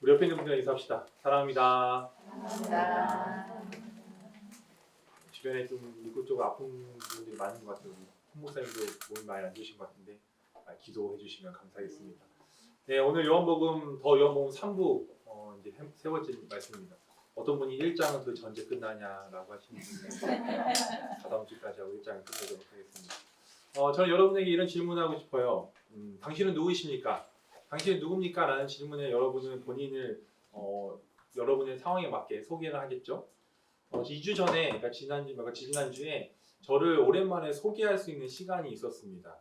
우리 옆에 있는 분들과 인사합시다. 사랑합니다. 주변에 좀 이곳 쪽 아픈 분들이 많은 것 같아요. 홍 목사님도 몸이 많이 안 좋으신 것 같은데 아, 기도해 주시면 감사하겠습니다. 네, 오늘 요한복음 더 요한복음 3부 어, 이제 세- 세 번째 말씀입니다. 어떤 분이 1장은 그 전제 끝나냐라고 하시는 분이 다다음 주까지 하고 1장을 끝내도록 하겠습니다. 어, 저는 여러분에게 이런 질문하고 싶어요. 음, 당신은 누구이십니까? 당신은 누굽니까? 라는 질문에 여러분은 본인을 어, 여러분의 상황에 맞게 소개를 하겠죠. 어, 2주 전에, 그러니까 지난주, 그러니까 지난주에 저를 오랜만에 소개할 수 있는 시간이 있었습니다.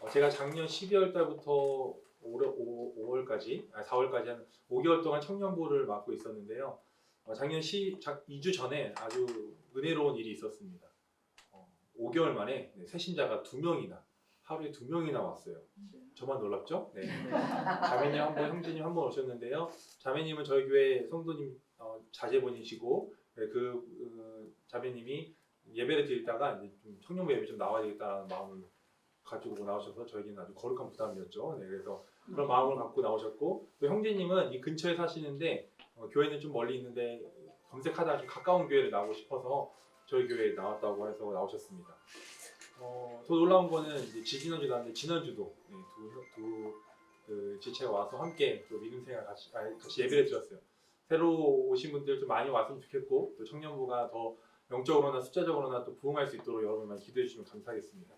어, 제가 작년 12월 달부터 올해 5, 월 까지 아, 4월까지 한 5개월 동안 청년부를 맡고 있었는데요. 어, 작년 시, 작, 2주 전에 아주 은혜로운 일이 있었습니다. 어, 5개월 만에 네, 새 신자가 두 명이나 하루에 두 명이나 왔어요. 저만 놀랍죠? 네. 자매님 한 번, 형제님 한 번 오셨는데요. 자매님은 저희 교회 성도님 어, 자제분이시고 네, 그 어, 자매님이 예배를 드리다가 이제 좀 청년부 예배 좀 나와야 되겠다는 마음을 가지고 나오셔서 저에게는 아주 거룩한 부담이었죠. 네, 그래서 그런 마음을 갖고 나오셨고 또 형제님은 이 근처에 사시는데 어, 교회는 좀 멀리 있는데 검색하다가 좀 가까운 교회를 나오고 싶어서 저희 교회에 나왔다고 해서 나오셨습니다. 어, 더 놀라운 거는 이제 지지난주도 하는데 지난주도 네, 두두 그 지체가 와서 함께 또 믿음 생활 같이 아니, 같이 예배를 드렸어요. 새로 오신 분들 좀 많이 왔으면 좋겠고 또 청년부가 더 영적으로나 숫자적으로나 또 부흥할 수 있도록 여러분만 기도해 주시면 감사하겠습니다.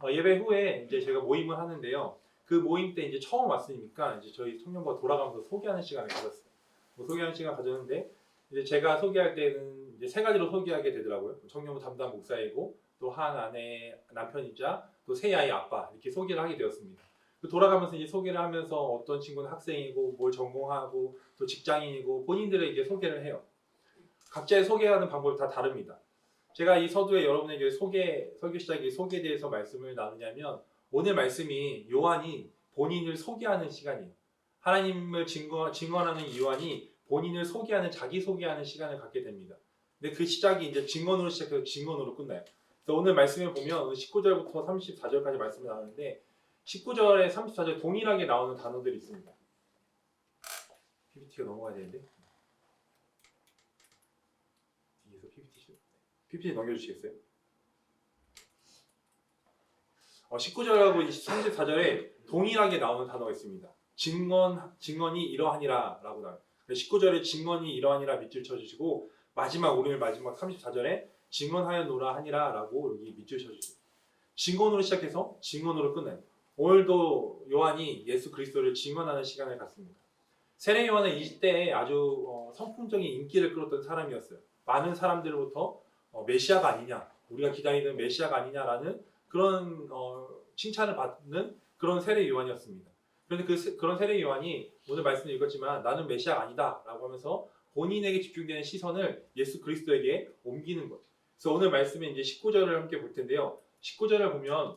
어, 예배 후에 이제 제가 모임을 하는데요. 그 모임 때 이제 처음 왔으니까 이제 저희 청년부가 돌아가면서 소개하는 시간을 가졌어요. 뭐 소개하는 시간 가졌는데 이제 제가 소개할 때는 이제 세 가지로 소개하게 되더라고요. 청년부 담당 목사이고 또 한 아내 남편이자 또 세 아이 아빠 이렇게 소개를 하게 되었습니다. 그 돌아가면서 이제 소개를 하면서 어떤 친구는 학생이고 뭘 전공하고 또 직장인이고 본인들의 이제 소개를 해요. 각자의 소개하는 방법이 다 다릅니다. 제가 이 서두에 여러분에게 소개 설교 시작에 소개에 대해서 말씀을 나누냐면 오늘 말씀이 요한이 본인을 소개하는 시간이에요. 하나님을 증거, 증언하는 요한이 본인을 소개하는 자기 소개하는 시간을 갖게 됩니다. 근데 그 시작이 이제 증언으로 시작해서 증언으로 끝나요. 그래서 오늘 말씀을 보면 19절부터 34절까지 말씀이 나오는데 19절에 34절 동일하게 나오는 단어들이 있습니다. PPT가 넘어가야 되는데 뒤에서 PPT 좀 PPT 넘겨주시겠어요? 어, 19절하고 34절에 동일하게 나오는 단어가 있습니다. 증언 증언이 이러하니라라고 나와요. 19절에 증언이 이러하니라 밑줄 쳐주시고 마지막 오늘 마지막 34절에 증언하였노라 하니라라고 여기 밑줄 쳐주세요. 증언으로 시작해서 증언으로 끝나요. 오늘도 요한이 예수 그리스도를 증언하는 시간을 갖습니다. 세례 요한은 이때에 아주 어, 선풍적인 인기를 끌었던 사람이었어요. 많은 사람들로부터 어, 메시아가 아니냐, 우리가 기다리는 메시아가 아니냐라는 그런 어, 칭찬을 받는 그런 세례 요한이었습니다. 그런데 그 세- 그런 세례 요한이 오늘 말씀을 읽었지만 나는 메시아가 아니다라고 하면서 본인에게 집중되는 시선을 예수 그리스도에게 옮기는 거예요. 그래서 오늘 말씀에 이제 19절을 함께 볼 텐데요. 19절을 보면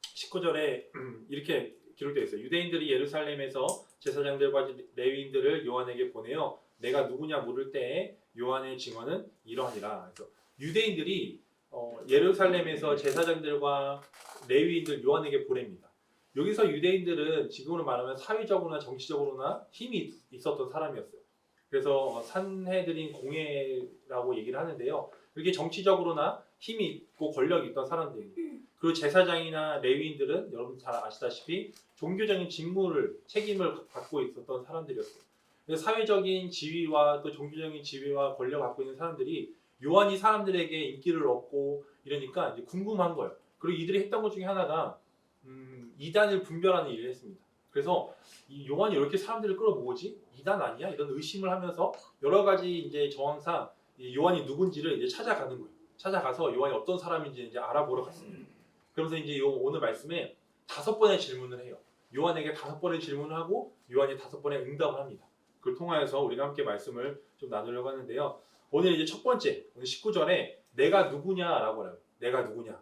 19절에 이렇게 기록되어 있어요. 유대인들이 예루살렘에서 제사장들과 레위인들을 요한에게 보내어 내가 누구냐 물을 때에 요한의 증언은 이러하니라. 그래서 유대인들이 어, 예루살렘에서 제사장들과 레위인들 요한에게 보냅니다. 여기서 유대인들은 지금으로 말하면 사회적으로나 정치적으로나 힘이 있었던 사람이었어요. 그래서 어, 산해드린 공회라고 얘기를 하는데요. 이게 정치적으로나 힘이 있고 권력이 있던 사람들입니다. 그리고 제사장이나 레위인들은 여러분 잘 아시다시피 종교적인 직무를 책임을 갖고 있었던 사람들이었어요. 그래서 사회적인 지위와 또 종교적인 지위와 권력을 갖고 있는 사람들이 요한이 사람들에게 인기를 얻고 이러니까 이제 궁금한 거예요. 그리고 이들이 했던 것 중에 하나가 음, 이단을 분별하는 일을 했습니다. 그래서 이 요한이 이렇게 사람들을 끌어모으지 이단 아니야? 이런 의심을 하면서 여러 가지 이제 정황상 이 요한이 누군지를 이제 찾아가는 거예요. 찾아가서 요한이 어떤 사람인지 이제 알아보러 갔습니다. 그러면서 이제 요 오늘 말씀에 다섯 번의 질문을 해요. 요한에게 다섯 번의 질문을 하고 요한이 다섯 번의 응답을 합니다. 그걸 통하여서 우리가 함께 말씀을 좀 나누려고 하는데요. 오늘 이제 첫 번째 오늘 19절에 내가 누구냐라고 해요. 내가 누구냐?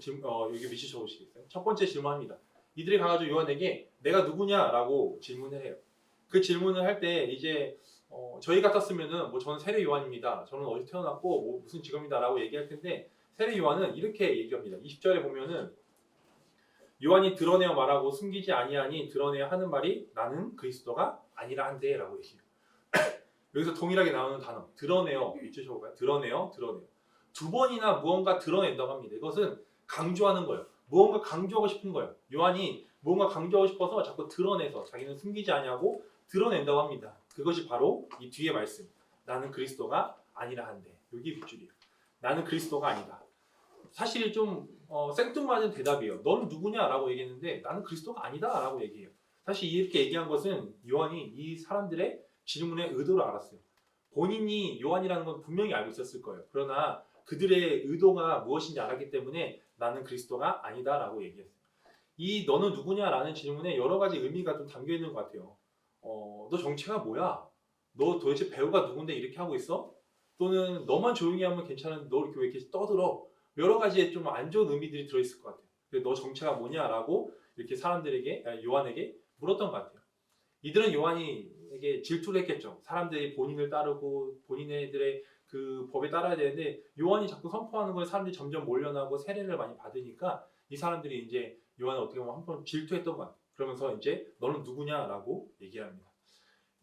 지금 어, 여기 밑에 적으시겠어요? 첫 번째 질문합니다. 이들이 가가지고 요한에게 내가 누구냐라고 질문을 해요. 그 질문을 할 때 이제 어, 저희 같았으면은 뭐 저는 세례 요한입니다. 저는 어디서 태어났고 뭐 무슨 직업이다라고 얘기할 텐데 세례 요한은 이렇게 얘기합니다. 20절에 보면은 요한이 드러내어 말하고 숨기지 아니하니 드러내어 하는 말이 나는 그리스도가 아니라 한데라고 얘기해요. 여기서 동일하게 나오는 단어 드러내어 잊으셔 볼까요? 드러내어 드러내어 두 번이나 무언가 드러낸다고 합니다. 이것은 강조하는 거예요. 무언가 강조하고 싶은 거예요. 요한이 무언가 강조하고 싶어서 자꾸 드러내서 자기는 숨기지 아니하고 드러낸다고 합니다. 그것이 바로 이 뒤에 말씀. 나는 그리스도가 아니라 한데 여기 빗줄이에요. 나는 그리스도가 아니다. 사실 좀 어, 생뚱맞은 대답이에요. 너는 누구냐라고 얘기했는데 나는 그리스도가 아니다라고 얘기해요. 사실 이렇게 얘기한 것은 요한이 이 사람들의 질문의 의도를 알았어요. 본인이 요한이라는 건 분명히 알고 있었을 거예요. 그러나 그들의 의도가 무엇인지 알았기 때문에 나는 그리스도가 아니다라고 얘기했어요. 이 너는 누구냐라는 질문에 여러 가지 의미가 좀 담겨 있는 것 같아요. 어, 너 정체가 뭐야? 너 도대체 배우가 누군데 이렇게 하고 있어? 또는 너만 조용히 하면 괜찮은데 너 이렇게 왜 이렇게 떠들어? 여러 가지의 좀 안 좋은 의미들이 들어있을 것 같아요. 너 정체가 뭐냐라고 이렇게 사람들에게 아니, 요한에게 물었던 것 같아요. 이들은 요한이에게 질투를 했겠죠. 사람들이 본인을 따르고 본인들의 그 법에 따라야 되는데 요한이 자꾸 선포하는 거에 사람들이 점점 몰려나고 세례를 많이 받으니까 이 사람들이 이제 요한을 어떻게 보면 한 번 질투했던 것 같아요. 그러면서 이제 너는 누구냐라고 얘기합니다.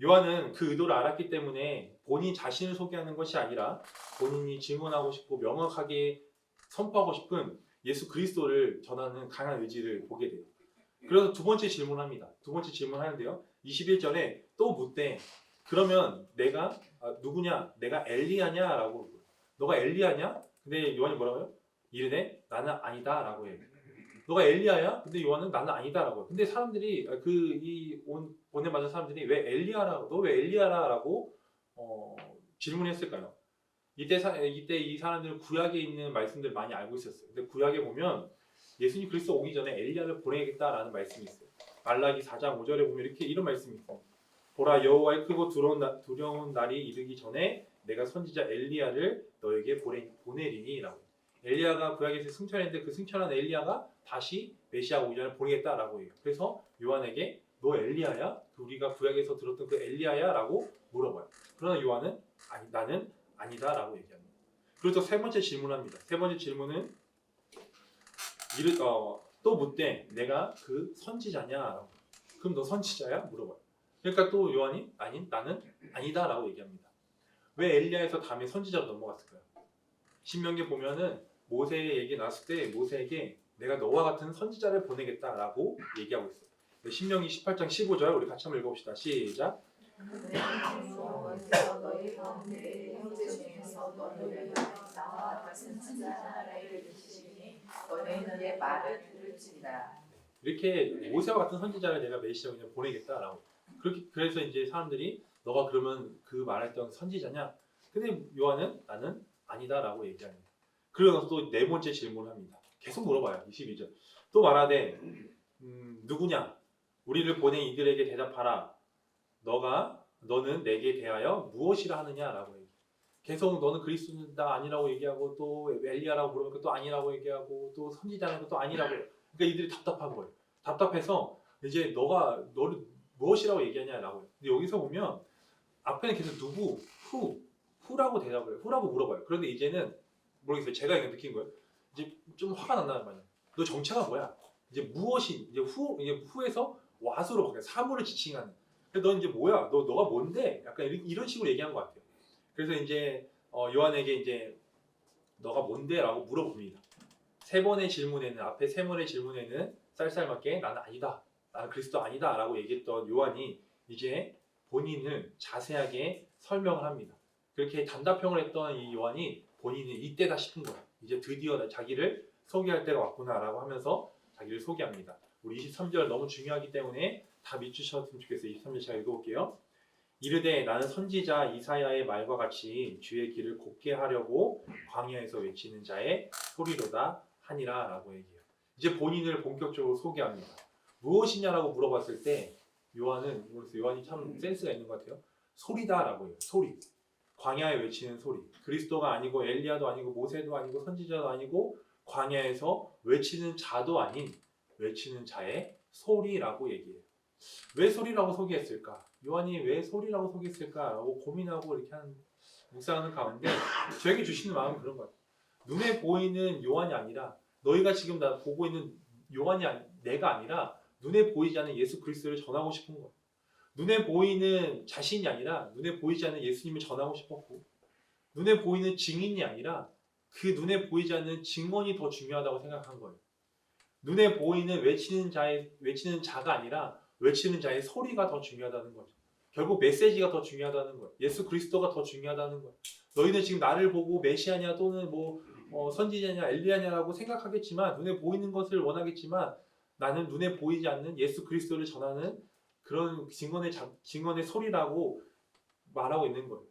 요한은 그 의도를 알았기 때문에 본인 자신을 소개하는 것이 아니라 본인이 증언하고 싶고 명확하게 선포하고 싶은 예수 그리스도를 전하는 강한 의지를 보게 돼요. 그래서 두 번째 질문합니다. 두 번째 질문하는데요. 21절에 또 묻되 그러면 내가 아, 누구냐? 내가 엘리야냐라고. 너가 엘리야냐? 근데 요한이 뭐라고요? 이르되 나는 아니다라고 해요. 너가 엘리야야? 근데 요한은 나는 아니다라고. 근데 사람들이 그 그이온 보내받은 사람들이 왜 엘리야라고 너 왜 엘리야라고 어, 질문했을까요? 이때 사, 이때 이 사람들은 구약에 있는 말씀들 많이 알고 있었어요. 근데 구약에 보면 예수님 그리스도 오기 전에 엘리야를 보내겠다라는 말씀이 있어요. 말라기 4장 5절에 보면 이렇게 이런 말씀이 있어요. 보라 여호와의 크고 두려운, 나- 두려운 날이 이르기 전에 내가 선지자 엘리야를 너에게 보내, 보내리니라고. 엘리야가 구약에서 승천했는데 그 승천한 엘리야가 다시 메시아 오기 전에 보내겠다라고 해요. 그래서 요한에게 너 엘리야야? 그 우리가 구약에서 들었던 그 엘리야야?라고 물어봐요. 그러나 요한은 아니 나는 아니다라고 얘기합니다. 그리고 또세 번째 질문합니다. 세 번째 질문은 이르 어, 또 묻되 내가 그 선지자냐라고. 그럼 너 선지자야? 물어봐요. 그러니까 또 요한이 아니 나는 아니다라고 얘기합니다. 왜 엘리야에서 다음에 선지자로 넘어갔을까요? 신명기 보면은 모세의 얘기 나왔을 때 모세에게 내가 너와 같은 선지자를 보내겠다라고 얘기하고 있어요. 네, 신명기 18장 15절 우리 같이 한번 읽어봅시다. 시작. 이렇게 모세와 같은 선지자를 내가 메시아로 보내겠다라고. 그렇게 그래서 이제 사람들이 너가 그러면 그 말했던 선지자냐? 근데 요한은 나는 아니다라고 얘기합니다. 그러고 나서 또 네 번째 질문을 합니다. 계속 물어봐요. 22절. 또 말하되 음, 누구냐? 우리를 보낸 이들에게 대답하라. 너가 너는 내게 대하여 무엇이라 하느냐라고 얘기. 계속 너는 그리스도다 아니라고 얘기하고 또 엘리야라고 물으니까 또 아니라고 얘기하고 또 선지자라고 또 아니라고. 그러니까 이들이 답답한 거예요. 답답해서 이제 너가 너를 무엇이라고 얘기하냐라고. 해요. 근데 여기서 보면 앞에는 계속 누구, 후, 후라고 대답을 해요. 후라고 물어봐요. 그런데 이제는 모르겠어요. 제가 이거 느낀 거예요. 이제 좀 화가 난다는 말이에요. 너 정체가 뭐야? 이제 무엇이 이제 후 이제 후에서 와수로 바뀌어 사물을 지칭하는. 근데 넌 이제 뭐야? 너 너가 뭔데? 약간 이런, 이런 식으로 얘기한 것 같아요. 그래서 이제 어, 요한에게 이제 너가 뭔데라고 물어봅니다. 세 번의 질문에는 앞에 세 번의 질문에는 쌀쌀맞게 나는 아니다. 나는 그리스도 아니다라고 얘기했던 요한이 이제 본인을 자세하게 설명을 합니다. 그렇게 단답형을 했던 이 요한이 본인이 이때다 싶은 거야. 이제 드디어 자기를 소개할 때가 왔구나라고 하면서 자기를 소개합니다. 우리 23절 너무 중요하기 때문에 다 밑주셨으면 좋겠어요. 23절 제가 읽어볼게요. 이르되 나는 선지자 이사야의 말과 같이 주의 길을 곱게 하려고 광야에서 외치는 자의 소리로다 하니라 라고 얘기해요. 이제 본인을 본격적으로 소개합니다. 무엇이냐라고 물어봤을 때 요한은 요한이 참 센스가 있는 것 같아요. 소리다 라고 해요. 소리. 광야에 외치는 소리. 그리스도가 아니고 엘리야도 아니고 모세도 아니고 선지자도 아니고 광야에서 외치는 자도 아닌 외치는 자의 소리라고 얘기해요. 왜 소리라고 소개했을까? 요한이 왜 소리라고 소개했을까라고 고민하고 이렇게 하는 묵상하는 가운데 저에게 주시는 마음은 그런 것 같아요. 눈에 보이는 요한이 아니라 너희가 지금 나 보고 있는 요한이 아니, 내가 아니라 눈에 보이지 않는 예수 그리스도를 전하고 싶은 거예요. 눈에 보이는 자신이 아니라 눈에 보이지 않는 예수님을 전하고 싶었고 눈에 보이는 증인이 아니라 그 눈에 보이지 않는 증언이 더 중요하다고 생각한 거예요. 눈에 보이는 외치는 자의 외치는 자가 아니라 외치는 자의 소리가 더 중요하다는 거죠. 결국 메시지가 더 중요하다는 거예요. 예수 그리스도가 더 중요하다는 거예요. 너희는 지금 나를 보고 메시아냐 또는 뭐 어, 선지자냐 엘리야냐라고 생각하겠지만 눈에 보이는 것을 원하겠지만 나는 눈에 보이지 않는 예수 그리스도를 전하는 그런 증언의 자, 증언의 소리라고 말하고 있는 거예요.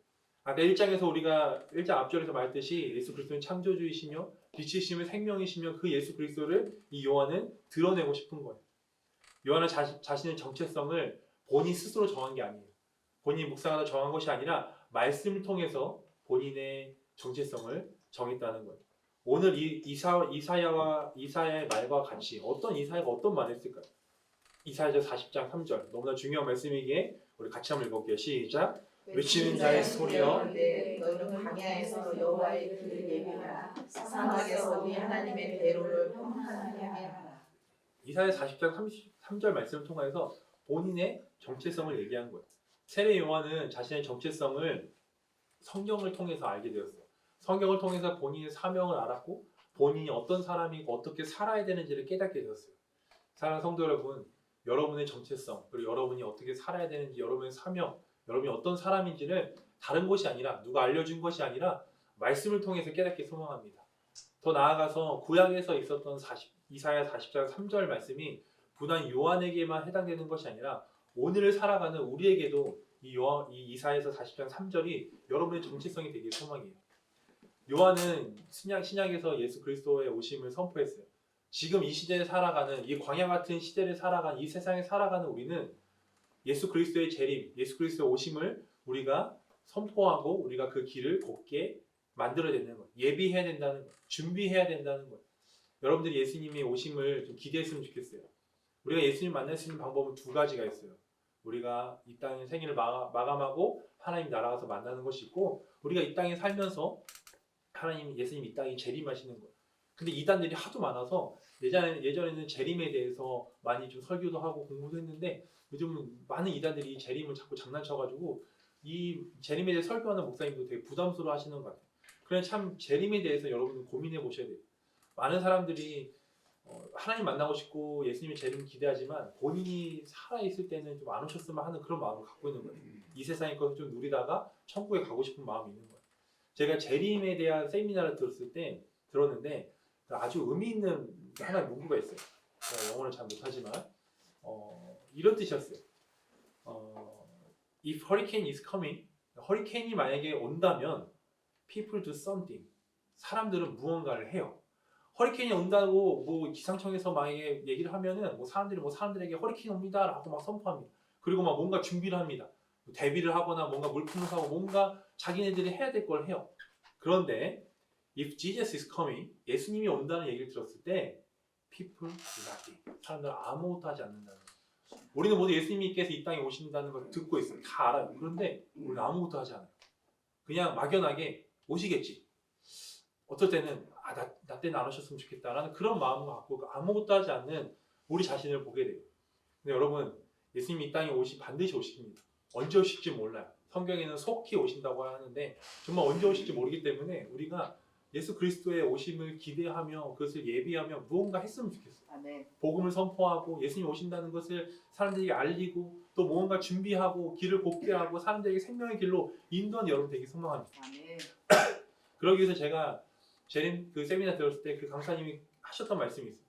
아까 1장에서 우리가 1장 앞절에서 말했듯이 예수 그리스도는 창조주이시며 빛이시며 생명이시며 그 예수 그리스도를 이 요한은 드러내고 싶은 거예요. 요한은 자, 자신의 정체성을 본인 스스로 정한 게 아니에요. 본인이 묵상하다 정한 것이 아니라 말씀을 통해서 본인의 정체성을 정했다는 거예요. 오늘 이 이사 이사야와 이사야의 말과 같이 어떤 이사야가 어떤 말을 했을까요? 이사야서 40장 3절 너무나 중요한 말씀이기에 우리 같이 한번 읽어볼게요. 시작. 외치는 자의 소리여. 네, 너희는 광야에서 여호와의 길을 예비하라. 사막에서 우리 하나님의 대로를 평탄하게 하라. 이사야 40장 33절 말씀을 통해서 본인의 정체성을 얘기한 거예요. 세례 요한은 자신의 정체성을 성경을 통해서 알게 되었어요. 성경을 통해서 본인의 사명을 알았고 본인이 어떤 사람이고 어떻게 살아야 되는지를 깨닫게 되었어요. 사랑하는 성도 여러분, 여러분의 정체성 그리고 여러분이 어떻게 살아야 되는지 여러분의 사명, 여러분이 어떤 사람인지는 다른 것이 아니라 누가 알려준 것이 아니라 말씀을 통해서 깨닫기 소망합니다. 더 나아가서 구약에서 있었던 40, 이사야 40장 3절 말씀이 분한 요한에게만 해당되는 것이 아니라 오늘을 살아가는 우리에게도 이 요한 이 이사야서 40장 3절이 여러분의 정체성이 되길 소망이에요. 요한은 신약 신약에서 예수 그리스도의 오심을 선포했어요. 지금 이 시대에 살아가는 이 광야 같은 시대를 살아가는 이 세상에 살아가는 우리는 예수 그리스도의 재림, 예수 그리스도의 오심을 우리가 선포하고 우리가 그 길을 곱게 만들어야 되는 거예요. 예비해야 된다는 거예요. 준비해야 된다는 거예요. 여러분들이 예수님의 오심을 좀 기대했으면 좋겠어요. 우리가 예수님 만날 수 있는 방법은 두 가지가 있어요. 우리가 이 땅의 생일을 마, 마감하고 하나님 나라 가서 만나는 것이 있고 우리가 이 땅에 살면서 하나님 예수님 이 땅에 재림하시는 거예요. 근데 이단들이 하도 많아서 예전에, 예전에는 재림에 대해서 많이 좀 설교도 하고 공부도 했는데 요즘은 많은 이단들이 재림을 자꾸 장난쳐가지고 이 재림에 대해 설교하는 목사님도 되게 부담스러워 하시는 것 같아요. 그래 참 재림에 대해서 여러분 고민해 보셔야 돼요. 많은 사람들이 어, 하나님 만나고 싶고 예수님의 재림 기대하지만 본인이 살아 있을 때는 좀 안 오셨으면 하는 그런 마음을 갖고 있는 거예요. 이 세상의 것을 좀 누리다가 천국에 가고 싶은 마음이 있는 거예요. 제가 재림에 대한 세미나를 들었을 때 들었는데 아주 의미 있는 하나의 문구가 있어요. 제가 영어를 잘 못하지만 어, 이런 뜻이었어요. 어, If hurricane is coming, 허리케인이 만약에 온다면 people do something. 사람들은 무언가를 해요. 허리케인이 온다고 뭐 기상청에서 만약에 얘기를 하면은 뭐 사람들이 뭐 사람들에게 허리케인 옵니다라고 막 선포합니다. 그리고 막 뭔가 준비를 합니다. 뭐 대비를 하거나 뭔가 물품을 사고 뭔가 자기네들이 해야 될 걸 해요. 그런데 if Jesus is coming, 예수님이 온다는 얘기를 들었을 때 people do nothing. 사람들은 아무것도 하지 않는다는 거예요. 우리는 모두 예수님께서 이 땅에 오신다는 걸 듣고 있어요. 다 알아요. 그런데 우리는 아무것도 하지 않아요. 그냥 막연하게 오시겠지. 어떨 때는 아, 나, 나 때는 안 오셨으면 좋겠다라는 그런 마음을 갖고 아무것도 하지 않는 우리 자신을 보게 돼요. 근데 여러분, 예수님이 이 땅에 오시 반드시 오십니다. 언제 오실지 몰라요. 성경에는 속히 오신다고 하는데 정말 언제 오실지 모르기 때문에 우리가 예수 그리스도의 오심을 기대하며 그것을 예비하며 무언가 했으면 좋겠어요. 아멘. 복음을 선포하고 예수님 오신다는 것을 사람들에게 알리고 또 무언가 준비하고 길을 곱게 하고 사람들에게 생명의 길로 인도하는 여러분 되기 소망합니다. 아멘. 그러기 위해서 제가 재림 그 세미나 들었을 때 그 강사님이 하셨던 말씀이 있어요.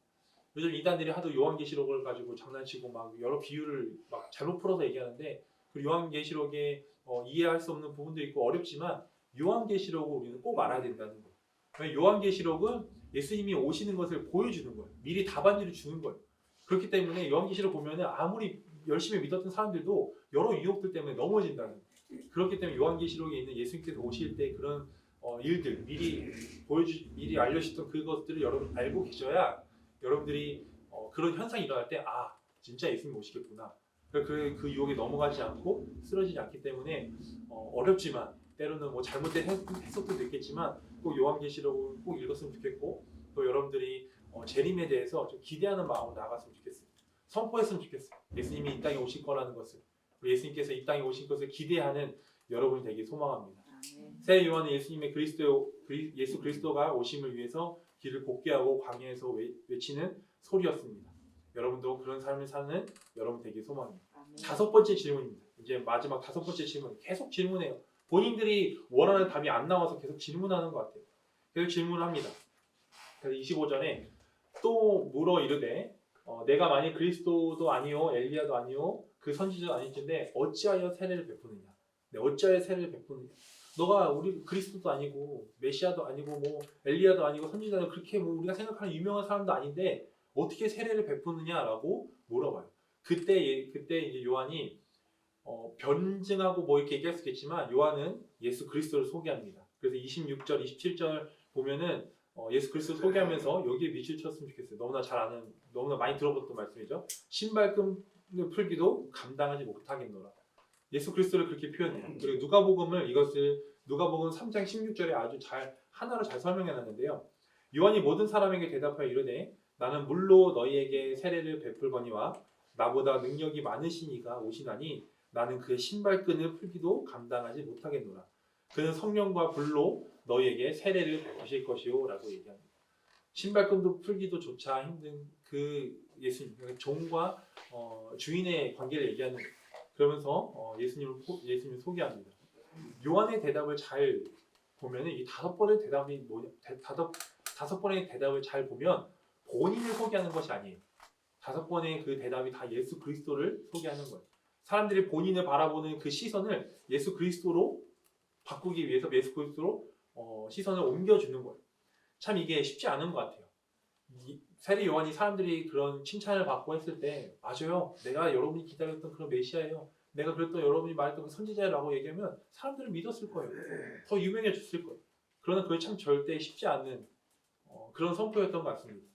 요즘 이단들이 하도 요한계시록을 가지고 장난치고 막 여러 비유를 막 잘못 풀어서 얘기하는데 그 요한계시록에 어, 이해할 수 없는 부분도 있고 어렵지만 요한계시록을 우리는 꼭 알아야 된다는 거예요. 요한계시록은 예수님이 오시는 것을 보여주는 거예요. 미리 답안지를 주는 거예요. 그렇기 때문에 요한계시록 보면은 아무리 열심히 믿었던 사람들도 여러 유혹들 때문에 넘어진다는 거예요. 그렇기 때문에 요한계시록에 있는 예수님께서 오실 때 그런 어, 일들 미리 보여주 미리 알려주셨던 그것들을 여러분 알고 계셔야 여러분들이 어, 그런 현상이 일어날 때 아 진짜 예수님 오시겠구나 그, 그, 그 유혹에 넘어가지 않고 쓰러지지 않기 때문에 어, 어렵지만 때로는 뭐 잘못된 해- 해석도 있겠지만 꼭 요한계시록을 꼭 읽었으면 좋겠고 또 여러분들이 어, 재림에 대해서 좀 기대하는 마음으로 나갔으면 좋겠어요 선포했으면 좋겠어요 예수님이 이 땅에 오실 거라는 것을 예수님께서 이 땅에 오신 것을 기대하는 여러분이 되기 소망합니다. 새 요한은 예수님의 그리스도 그리- 예수 그리스도가 오심을 위해서 길을 곱게 하고 광야에서 외, 외치는 소리였습니다. 여러분도 그런 삶을 사는 여러분 되기 소망입니다. 아멘. 다섯 번째 질문입니다. 이제 마지막 다섯 번째 질문. 계속 질문해요. 본인들이 원하는 답이 안 나와서 계속 질문하는 것 같아요. 계속 질문을 합니다. 그래서 25절에 또 물어 이르되 어, 내가 만일 그리스도도 아니요 엘리야도 아니요 그 선지자도 아닐진데 어찌하여 세례를 베푸느냐? 네, 어찌하여 세례를 베푸느냐? 너가 우리 그리스도도 아니고 메시아도 아니고 뭐 엘리야도 아니고 선지자도 그렇게 뭐 우리가 생각하는 유명한 사람도 아닌데 어떻게 세례를 베푸느냐라고 물어봐요. 그때 예- 그때 이제 요한이 어, 변증하고 뭐 이렇게 얘기할 수 있겠지만 요한은 예수 그리스도를 소개합니다. 그래서 26절, 27절 보면은 어, 예수 그리스도 소개하면서 여기에 밑줄 쳤으면 좋겠어요. 너무나 잘 아는, 너무나 많이 들어봤던 말씀이죠. 신발끈을 풀기도 감당하지 못하겠노라. 예수 그리스도를 그렇게 표현해요. 그리고 누가복음을 이것을 누가복음 3장 16절에 아주 잘 하나로 잘 설명해 놨는데요. 요한이 모든 사람에게 대답하여 이르되 나는 물로 너희에게 세례를 베풀거니와 나보다 능력이 많으시니가 오시나니 나는 그의 신발끈을 풀기도 감당하지 못하겠노라. 그는 성령과 불로 너희에게 세례를 베푸실 것이요 라고 얘기합니다. 신발끈도 풀기도 조차 힘든 그 예수님, 그러니까 종과 어, 주인의 관계를 얘기하는. 그러면서 어, 예수님을 포- 예수님을 소개합니다. 요한의 대답을 잘 보면은 이 다섯 번의 대답이 뭐냐, 대- 다섯 다섯 번의 대답을 잘 보면 본인을 소개하는 것이 아니에요. 다섯 번의 그 대답이 다 예수 그리스도를 소개하는 거예요. 사람들이 본인을 바라보는 그 시선을 예수 그리스도로 바꾸기 위해서 예수 그리스도로 어, 시선을 옮겨주는 거예요. 참 이게 쉽지 않은 것 같아요. 이- 세례 요한이 사람들이 그런 칭찬을 받고 했을 때 맞아요. 내가 여러분이 기다렸던 그런 메시아예요. 내가 그랬던 여러분이 말했던 그 선지자라고 얘기하면 사람들은 믿었을 거예요. 더 유명해졌을 거예요. 그러나 그게 참 절대 쉽지 않은 어, 그런 선포였던 것 같습니다.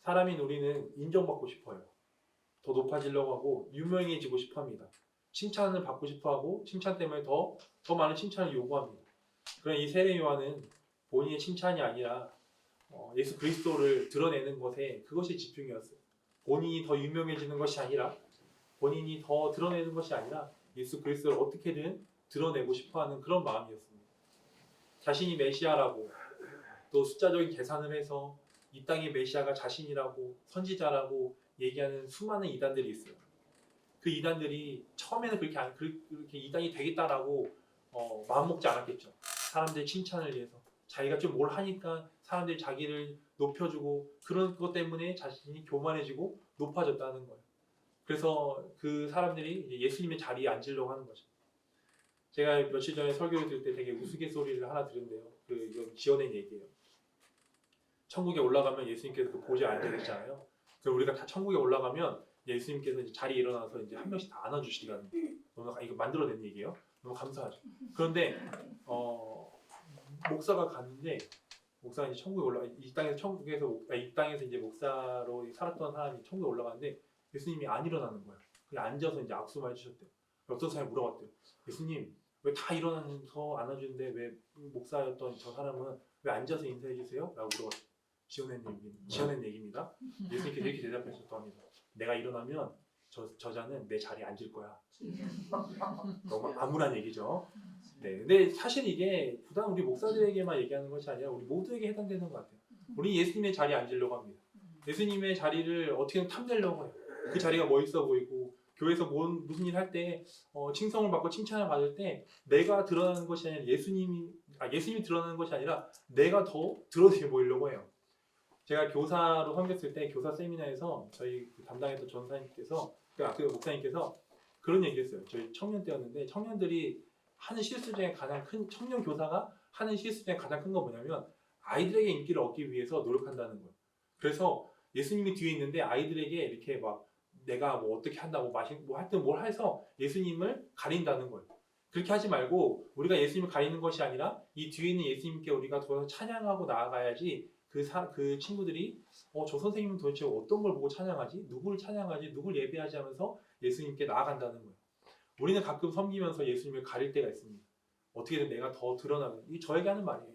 사람인 우리는 인정받고 싶어요. 더 높아지려고 하고 유명해지고 싶어 합니다. 칭찬을 받고 싶어 하고 칭찬 때문에 더, 더 많은 칭찬을 요구합니다. 그런 이 세례 요한은 본인의 칭찬이 아니라 어, 예수 그리스도를 드러내는 것에 그것이 집중이었어요. 본인이 더 유명해지는 것이 아니라 본인이 더 드러내는 것이 아니라 예수 그리스도를 어떻게든 드러내고 싶어하는 그런 마음이었습니다. 자신이 메시아라고 또 숫자적인 계산을 해서 이 땅의 메시아가 자신이라고 선지자라고 얘기하는 수많은 이단들이 있어요. 그 이단들이 처음에는 그렇게 안, 그- 그렇게 이단이 되겠다라고 어, 마음 먹지 않았겠죠. 사람들의 칭찬을 위해서 자기가 좀 뭘 하니까 사람들이 자기를 높여주고 그런 것 때문에 자신이 교만해지고 높아졌다는 거예요. 그래서 그 사람들이 예수님의 자리에 앉으려고 하는 거죠. 제가 며칠 전에 설교를 들을 때 되게 우스갯소리를 하나 들은데요. 그 지어낸 얘기예요. 천국에 올라가면 예수님께서 그 보좌에 앉아 계시잖아요. 그럼 우리가 다 천국에 올라가면 예수님께서 이제 자리에 일어나서 이제 한 명씩 다 안아주시라는 너무 이거 만들어낸 얘기예요. 너무 감사하죠. 그런데 어, 목사가 갔는데 목사가 이제 천국에 올라 이 땅에서 천국에서 목- 아, 이 땅에서 이제 목사로 살았던 사람이 천국에 올라가는데 예수님이 안 일어나는 거예요. 그냥 앉아서 이제 악수만 해주셨대요. 어떤 사람이 물어봤대요. 예수님 왜 다 일어나서 안아주는데 왜 목사였던 저 사람은 왜 앉아서 인사해 주세요? 라고 물어봤어요. 지어낸 얘기, 지어낸 얘기입니다. 예수님께서 이렇게 대답하셨다고 합니다. 내가 일어나면 저, 저자는 내 자리에 앉을 거야. 너무 암울한 얘기죠. 네, 근데 사실 이게 부단 우리 목사들에게만 얘기하는 것이 아니라 우리 모두에게 해당되는 것 같아요. 우리 예수님의 자리에 앉으려고 합니다. 예수님의 자리를 어떻게든 탐내려고 해요. 그 자리가 멋있어 보이고 교회에서 뭔, 무슨 일 할 때 어, 칭송을 받고 칭찬을 받을 때 내가 드러나는 것이 아니라 예수님이 아, 예수님이 드러나는 것이 아니라 내가 더 드러내 보이려고 해요. 제가 교사로 섬겼을 때 교사 세미나에서 저희 그 담당했던 전사님께서 그, 아, 그 목사님께서 그런 얘기했어요. 저희 청년 때였는데 청년들이 하는 실수 중에 가장 큰 청년 교사가 하는 실수 중에 가장 큰 건 뭐냐면 아이들에게 인기를 얻기 위해서 노력한다는 거예요. 그래서 예수님이 뒤에 있는데 아이들에게 이렇게 막 내가 뭐 어떻게 한다고 마시 뭐 하여튼 뭘 해서 예수님을 가린다는 거예요. 그렇게 하지 말고 우리가 예수님을 가리는 것이 아니라 이 뒤에 있는 예수님께 우리가 더 찬양하고 나아가야지 그, 사, 그 친구들이 어, 저 선생님은 도대체 어떤 걸 보고 찬양하지? 누구를 찬양하지? 누굴 예배하지 하면서 예수님께 나아간다는 거예요. 우리는 가끔 섬기면서 예수님을 가릴 때가 있습니다. 어떻게든 내가 더 드러나는, 이 저에게 하는 말이에요.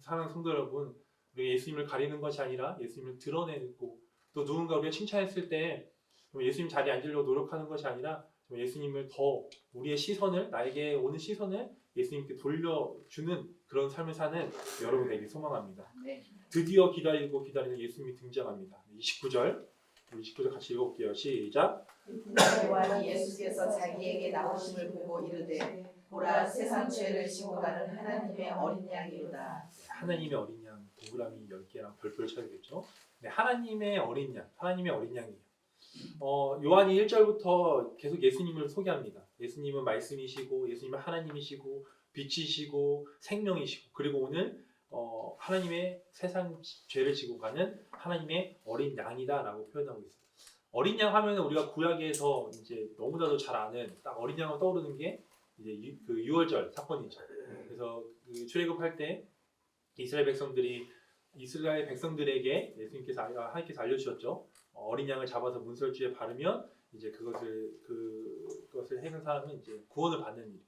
사랑하는 성도 여러분, 우리가 예수님을 가리는 것이 아니라 예수님을 드러내고 또 누군가 우리가 칭찬했을 때 예수님 자리에 앉으려고 노력하는 것이 아니라 좀 예수님을 더 우리의 시선을 나에게 오는 시선을 예수님께 돌려주는 그런 삶을 사는 여러분에게 소망합니다. 네. 드디어 기다리고 기다리는 예수님이 등장합니다. 29절, 29절 같이 읽어볼게요. 시작. 요한이 예수께서 자기에게 나오심을 보고 이르되 보라 세상 죄를 지고 가는 하나님의 어린 양이로다. 하나님의 어린 양 동그라미 10개랑 별별 쳐야겠죠. 네, 하나님의 어린 양, 하나님의 어린 양이에요. 어, 요한이 1절부터 계속 예수님을 소개합니다. 예수님은 말씀이시고 예수님은 하나님이시고 빛이시고 생명이시고 그리고 오늘 어, 하나님의 세상 죄를 지고 가는 하나님의 어린 양이다라고 표현하고 있어요. 어린 양 하면 우리가 구약에서 이제 너무나도 잘 아는 딱 어린 양을 떠오르는 게 이제 유, 그 6월절 사건이죠. 그래서 그 출애굽할 때 이스라엘 백성들이 이스라엘 백성들에게 예수님께서 알- 하나님께서 알려주셨죠. 어, 어린 양을 잡아서 문설주에 바르면 이제 그것을 그, 그것을 행한 사람은 이제 구원을 받는 일.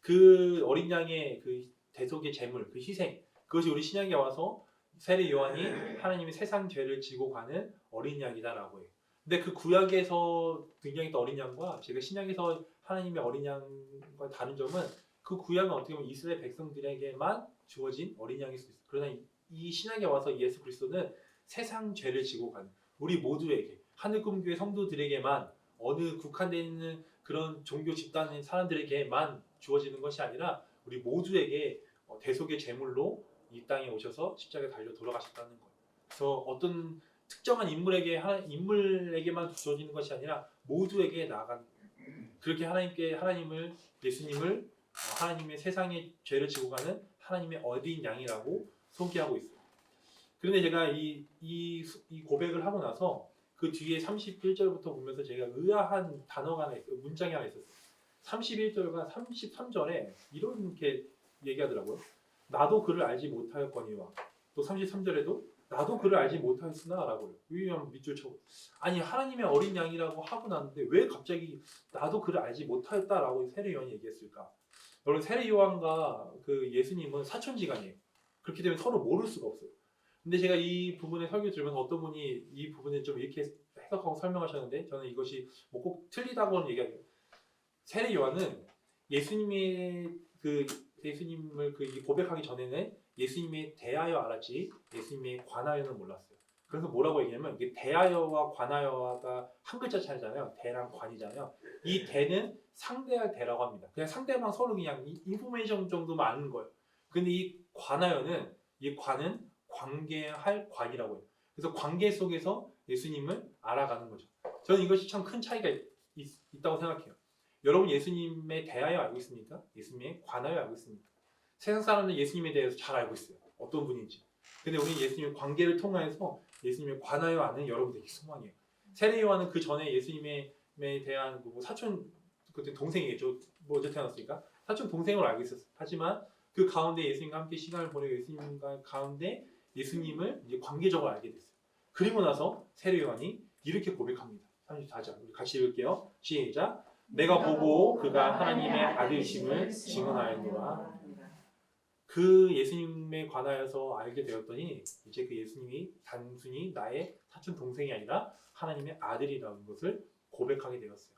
그 어린 양의 그 대속의 제물, 그 희생, 그것이 우리 신약에 와서 세례 요한이 하나님의 세상 죄를 지고 가는 어린 양이다라고 해요. 근데 그 구약에서 등장했던 어린 양과 제가 신약에서 하나님의 어린 양과 다른 점은 그 구약은 어떻게 보면 이스라엘 백성들에게만 주어진 어린 양일 수 있어요. 그러나 이, 이 신약에 와서 예수 그리스도는 세상 죄를 지고 가는 우리 모두에게 하늘꿈교회 성도들에게만 어느 국한되어 있는 그런 종교 집단의 사람들에게만 주어지는 것이 아니라 우리 모두에게 어, 대속의 제물로 이 땅에 오셔서 십자가에 달려 돌아가셨다는 거예요. 그래서 어떤 특정한 인물에게 하나, 인물에게만 주어지는 것이 아니라 모두에게 나아간 그렇게 하나님께 하나님을 예수님을 어, 하나님의 세상의 죄를 지고 가는 하나님의 어린 양이라고 소개하고 있어요. 그런데 제가 이, 이, 수- 이 고백을 하고 나서 그 뒤에 31절부터 보면서 제가 의아한 단어가 하나, 있- 문장이 하나 있었어요. 31절과 33절에 이렇게 얘기하더라고요. 나도 그를 알지 못하였거니와 또 33절에도 나도 그를 알지 못하였으나라고요. 유의한 밑줄 쳐. 아니 하나님의 어린 양이라고 하고 났는데 왜 갑자기 나도 그를 알지 못하였다라고 세례 요한이 얘기했을까? 여러분 세례 요한과 그 예수님은 사촌지간이에요. 그렇기 때문에 서로 모를 수가 없어요. 근데 제가 이 부분의 설교 들으면서 어떤 분이 이 부분을 좀 이렇게 해석하고 설명하셨는데 저는 이것이 뭐 꼭 틀리다고는 얘기하기요. 세례 요한은 예수님의 그 예수님을 그이 고백하기 전에는 예수님에 대하여 알았지 예수님에 관하여는 몰랐어요. 그래서 뭐라고 얘기하면 이게 대하여와 관하여가 한 글자 차이잖아요. 대랑 관이잖아요. 이 대는 상대할 대라고 합니다. 그냥 상대방 서로 그냥 이 인포메이션 정도만 아는 거예요. 근데 이 관하여는 이 관은 관계할 관이라고 해요. 그래서 관계 속에서 예수님을 알아가는 거죠. 저는 이것이 참 큰 차이가 있, 있, 다고 생각해요. 여러분 예수님에 대하여 알고 있습니까? 예수님에 관하여 알고 있습니까? 세상 사람들 예수님에 대해서 잘 알고 있어요. 어떤 분인지. 근데 우리는 예수님의 관계를 통하여서 예수님에 관하여 아는 여러분들이 소망이에요. 세례 요한은 그 전에 예수님에 대한 뭐 사촌 그때 동생이겠죠. 뭐 어제 태어났으니까 사촌 동생으로 알고 있었어요. 하지만 그 가운데 예수님과 함께 시간을 보내고 예수님과 가운데 예수님을 이제 관계적으로 알게 됐어요. 그리고 나서 세례 요한이 이렇게 고백합니다. 34절 우리 같이 읽을게요. 시작. 내가 보고 그가 하나님의 아들이심을 증언하였노라. 그 예수님에 관하여서 알게 되었더니 이제 그 예수님이 단순히 나의 사촌 동생이 아니라 하나님의 아들이라는 것을 고백하게 되었어요.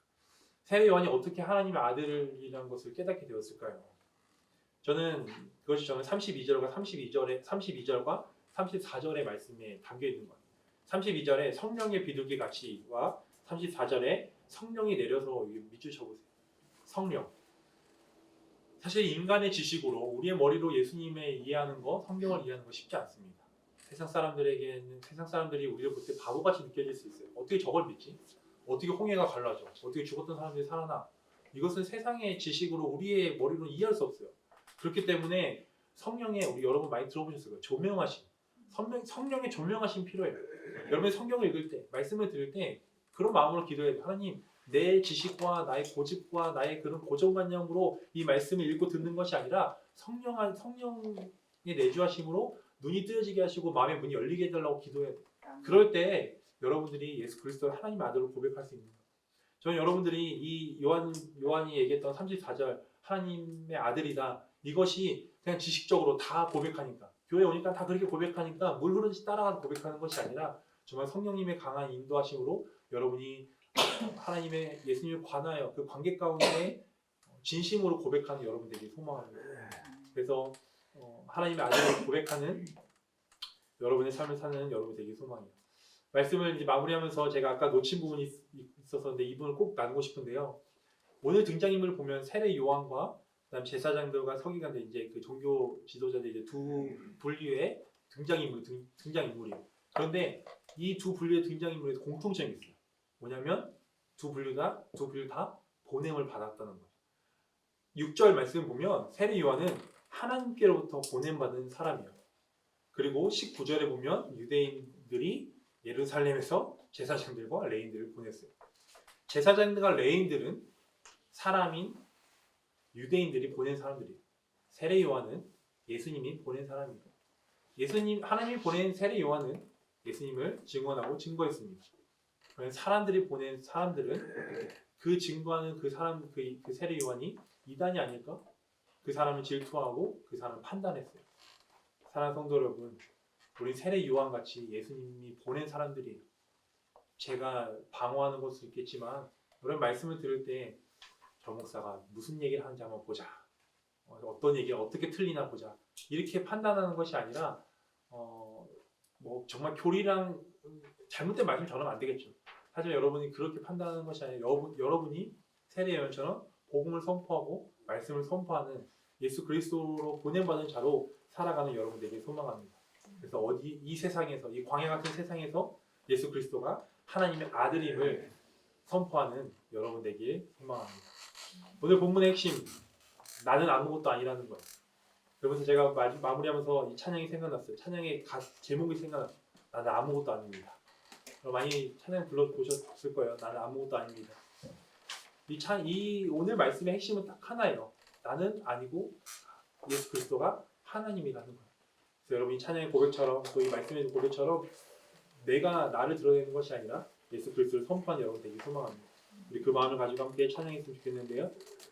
세례 요한이 어떻게 하나님의 아들이라는 것을 깨닫게 되었을까요? 저는 그것이 저는 32절과 32절에 32절과 34절의 말씀에 담겨 있는 거예요. 32절에 성령의 비둘기 같이와 34절에 성령이 내려서 밑줄 쳐보세요. 성령. 사실 인간의 지식으로 우리의 머리로 예수님의 이해하는 거, 성경을 이해하는 거 쉽지 않습니다. 세상 사람들에게는 세상 사람들이 우리를 볼 때 바보같이 느껴질 수 있어요. 어떻게 저걸 믿지? 어떻게 홍해가 갈라져? 어떻게 죽었던 사람들이 살아나? 이것은 세상의 지식으로 우리의 머리로 이해할 수 없어요. 그렇기 때문에 성령의 우리 여러분 많이 들어보셨을 거예요. 조명하심. 성령, 성령의 조명하심 필요해요. 여러분 성경을 읽을 때, 말씀을 들을 때 그런 마음으로 기도해요. 하나님, 내 지식과 나의 고집과 나의 그런 고정관념으로 이 말씀을 읽고 듣는 것이 아니라 성령한 성령의 내주하심으로 눈이 뜨여지게 하시고 마음의 문이 열리게 해달라고 기도해요. 그럴 때 여러분들이 예수 그리스도를 하나님의 아들로 고백할 수 있는 거예요. 저는 여러분들이 이 요한 요한이 얘기했던 34절 하나님의 아들이다 이것이 그냥 지식적으로 다 고백하니까 교회 오니까 다 그렇게 고백하니까 물 흐르듯이 따라가서 고백하는 것이 아니라 정말 성령님의 강한 인도하심으로 여러분이 어, 하나님의 예수님을 관하여 그 관계 가운데 진심으로 고백하는 여러분 되기 소망합니다. 그래서 어, 하나님의 아들을 고백하는 여러분의 삶을 사는 여러분 되기 소망이에요. 말씀을 이제 마무리하면서 제가 아까 놓친 부분이 있- 있었었는데 이 부분을 꼭 나누고 싶은데요. 오늘 등장인물을 보면 세례 요한과 그다음 제사장들과 서기관들 이제 그 종교 지도자들 이제 두 분류의 등장인물 등, 등장인물이에요. 그런데 이 두 분류의 등장인물에서 공통점이 있어요. 뭐냐면 두 분류 다, 두 분류 다 보냄을 받았다는 거예요. 6절 말씀 보면 세례 요한은 하나님께로부터 보냄 받은 사람이에요. 그리고 19절에 보면 유대인들이 예루살렘에서 제사장들과 레인들을 보냈어요. 제사장들과 레인들은 사람인 유대인들이 보낸 사람들이에요. 세례 요한은 예수님이 보낸 사람이에요. 예수님 하나님이 보낸 세례 요한은 예수님을 증언하고 증거했습니다. 사람들이 보낸 사람들은 그 증거하는 그 사람 그, 그 세례 요한이 이단이 아닐까? 그 사람을 질투하고 그 사람을 판단했어요. 사랑하는 성도 여러분, 우리 세례 요한 같이 예수님이 보낸 사람들이에요. 제가 방어하는 것도 있겠지만 이런 말씀을 들을 때 저 목사가 무슨 얘기를 하는지 한번 보자. 어, 어떤 얘기가 어떻게 틀리나 보자. 이렇게 판단하는 것이 아니라 어, 뭐 정말 교리랑 잘못된 말씀 전하면 안 되겠죠. 하지만 여러분이 그렇게 판단하는 것이 아니라 여러분, 여러분이 세례 요한처럼 복음을 선포하고 말씀을 선포하는 예수 그리스도로 보냄받은 자로 살아가는 여러분들에게 소망합니다. 그래서 어디 이 세상에서 이 광야 같은 세상에서 예수 그리스도가 하나님의 아들임을 선포하는 여러분 되길 소망합니다. 오늘 본문의 핵심 나는 아무것도 아니라는 거예요. 그러면서 제가 마, 마무리하면서 이 찬양이 생각났어요. 찬양의 가, 제목이 생각났어요. 나는 아무것도 아닙니다. 어, 많이 찬양 불러 보셨을 거예요. 나는 아무것도 아닙니다. 이, 찬, 이 오늘 말씀의 핵심은 딱 하나예요. 나는 아니고 예수 그리스도가 하나님이라는 거예요. 그래서 여러분 이 찬양의 고백처럼 또 이 말씀의 고백처럼 내가 나를 드러내는 것이 아니라 예수 그리스도를 선포하는 여러분 되기 소망합니다. 우리 그 마음을 가지고 함께 찬양했으면 좋겠는데요.